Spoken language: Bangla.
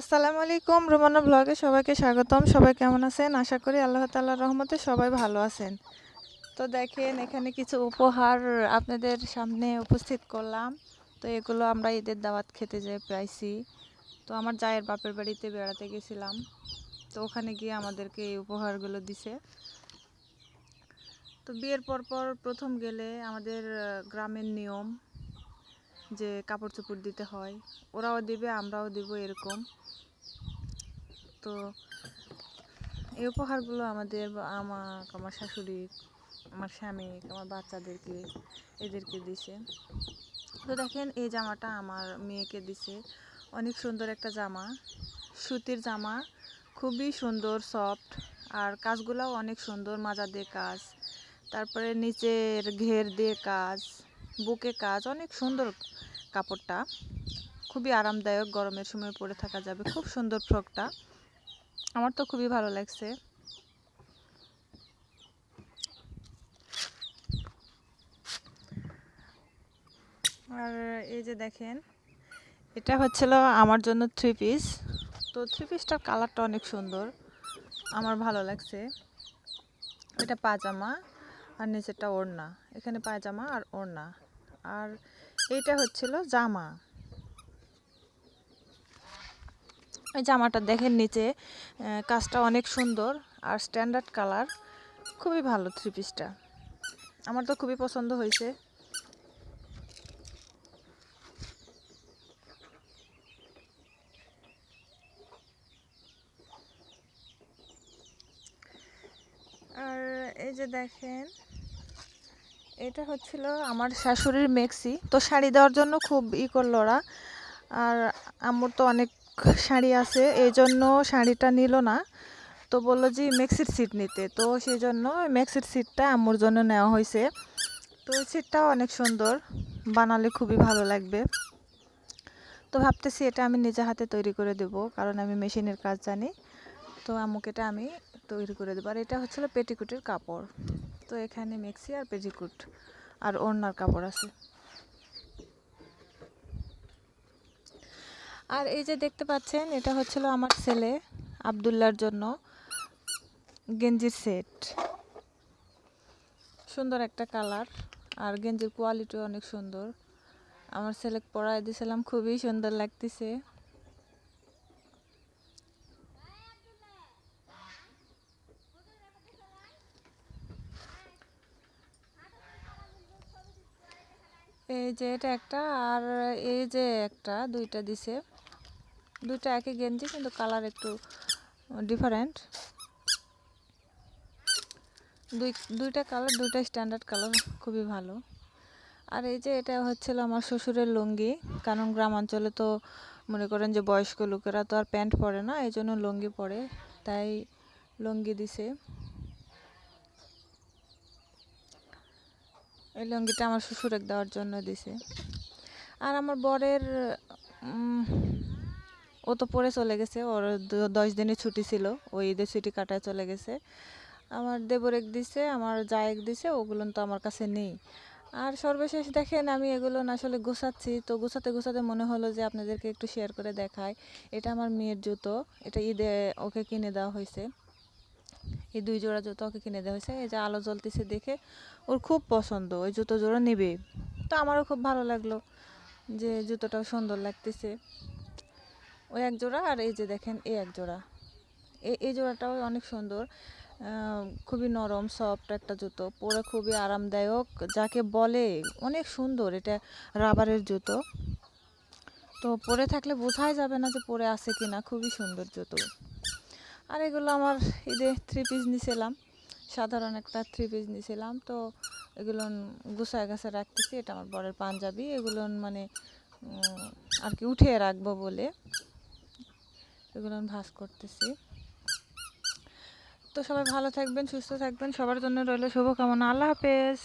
আসসালামু আলাইকুম, রোমানা ব্লগে সবাইকে স্বাগতম। সবাই কেমন আছেন? আশা করি আল্লাহ তাআলার রহমতে সবাই ভালো আছেন। তো দেখেন, এখানে কিছু উপহার আপনাদের সামনে উপস্থিত করলাম। তো এগুলো আমরা ঈদের দাওয়াত খেতে যাই প্রাইসি তো আমার জায়ের বাপের বাড়িতে বেড়াতে গেছিলাম। তো ওখানে গিয়ে আমাদেরকে এই উপহারগুলো দিছে। তো বিয়ের পর পর প্রথম গেলে আমাদের গ্রামের নিয়ম যে কাপড় চোপড় দিতে হয়, ওরাও দিবে, আমরাও দিব এরকম। তো এই উপহারগুলো আমাদের আমার আমার শাশুড়ি, আমার স্বামী, আমার বাচ্চাদেরকে, এদেরকে দিছে। তো দেখেন, এই জামাটা আমার মেয়েকে দিছে। অনেক সুন্দর একটা জামা। সুতির জামা, খুবই সুন্দর, সফট। আর কাজগুলোও অনেক সুন্দর, মাজা দিয়ে কাজ। তারপরে নিচের ঘের দিয়ে কাজ, বুকে কাজ, অনেক সুন্দর। কাপড়টা। খুবই আরামদায়ক, গরমের সময় পরে থাকা যাবে। খুব সুন্দর ফ্রকটা। আমার তো খুবই ভালো লাগছে। আর এই যে দেখেন, এটা হচ্ছিল আমার জন্য থ্রি পিস তো থ্রি পিসটার কালারটা অনেক সুন্দর। আমার ভালো লাগছে। এটা পাজামা আর নিচেরটা ওড়না। এখানে পায়জামা আর ওড়না। আর এইটা হচ্ছিল জামা। এই জামাটা দেখেন নিচে কাজটা অনেক সুন্দর আর স্ট্যান্ডার্ড কালার খুবই ভালো থ্রি পিসটা আমার তো খুবই পছন্দ হয়েছে। আর এই যে দেখেন এটা হচ্ছিল আমার শাশুড়ির মেক্সি। তো শাড়ি দেওয়ার জন্য খুব ই করল ওরা। আর আম্মুর তো অনেক শাড়ি আছে, এই জন্য শাড়িটা নিল না। তো বলল যে, মেক্সির সিট নিতে। তো সেই জন্য মেক্সির সিটটা আম্মুর জন্য নেওয়া হয়েছে। তো এই সিটটাও অনেক সুন্দর। বানালে খুবই ভালো লাগবে। তো ভাবতেছি এটা আমি নিজে হাতে তৈরি করে দেব, কারণ আমি মেশিনের কাজ জানি। তো আম্মুকে এটা আমি তৈরি করে দেবো। আর এটা হচ্ছিল পেটিকুটের কাপড়। তো এখানে মেক্সি আর পেটিকুট আর ওড়নার কাপড় আছে। আর এই যে দেখতে পাচ্ছেন, এটা হচ্ছিল আমার ছেলে আবদুল্লার জন্য গেঞ্জির সেট। সুন্দর একটা কালার আর গেঞ্জির কোয়ালিটি অনেক সুন্দর। আমার ছেলে পরাই দিয়েছিলাম খুবই সুন্দর লাগতেছে। এই যে এটা একটা আর এই যে একটা, দুইটা দিছে। দুইটা একই গেঞ্জি, কিন্তু কালার একটু ডিফারেন্ট দুই, দুইটা কালার, দুইটা স্ট্যান্ডার্ড কালার, খুবই ভালো। আর এই যে এটা হচ্ছিল আমার শ্বশুরের লুঙ্গি, কারণ গ্রামাঞ্চলে তো মনে করেন যে বয়স্ক লোকেরা তো আর প্যান্ট পরে না, এই জন্য লুঙ্গি পরে, তাই লুঙ্গি দিছে। এই লুঙ্গিটা আমার শ্বশুরের দেওয়ার জন্য দিছে। আর আমার বরের ও তো পরে চলে গেছে, ওর দশ দিনের ছুটি ছিল ওই ঈদের ছুটি কাটায় চলে গেছে। আমার দেবরেক দিছে, আমার জায়েক দিছে, ওগুলো তো আমার কাছে নেই। আর সর্বশেষ দেখেন, আমি এগুলো আসলে গোছাচ্ছি, তো গোছাতে গোছাতে মনে হলো যে আপনাদেরকে একটু শেয়ার করে দেখায় এটা আমার মেয়ের জুতো, এটা ঈদে ওকে কিনে দেওয়া হয়েছে। এই দুই জোড়া জুতো ওকে কিনে দেওয়া হয়েছে। এই যে আলো জ্বলতেছে দেখে ওর খুব পছন্দ, ওই জুতো জোড়া নেবে। তো আমারও খুব ভালো লাগল যে জুতোটাও সুন্দর লাগতেছে। ওই এক জোড়া আর এই যে দেখেন এই এক জোড়া। এই জোড়াটাও অনেক সুন্দর খুবই নরম সফট একটা জুতো, পরে খুবই আরামদায়ক, যাকে বলে অনেক সুন্দর এটা রাবারের জুতো। তো পরে থাকলে বোঝাই যাবে না যে পরে আছে কিনা, খুবই সুন্দর জুতো। আর এগুলো আমার ঈদে থ্রি পিস নিছিলাম, সাধারণ একটা থ্রি পিস নিছিলাম, তো এগুলো গুছায় গাছে রাখতেছি, এটা আমার বরের পাঞ্জাবি, এগুলো মানে আর কি উঠিয়ে রাখব বলে এগুলো ভাস করতেছি। তো সবাই ভালো থাকবেন, সুস্থ থাকবেন, সবার জন্য রইল শুভকামনা, আল্লাহ হাফেজ।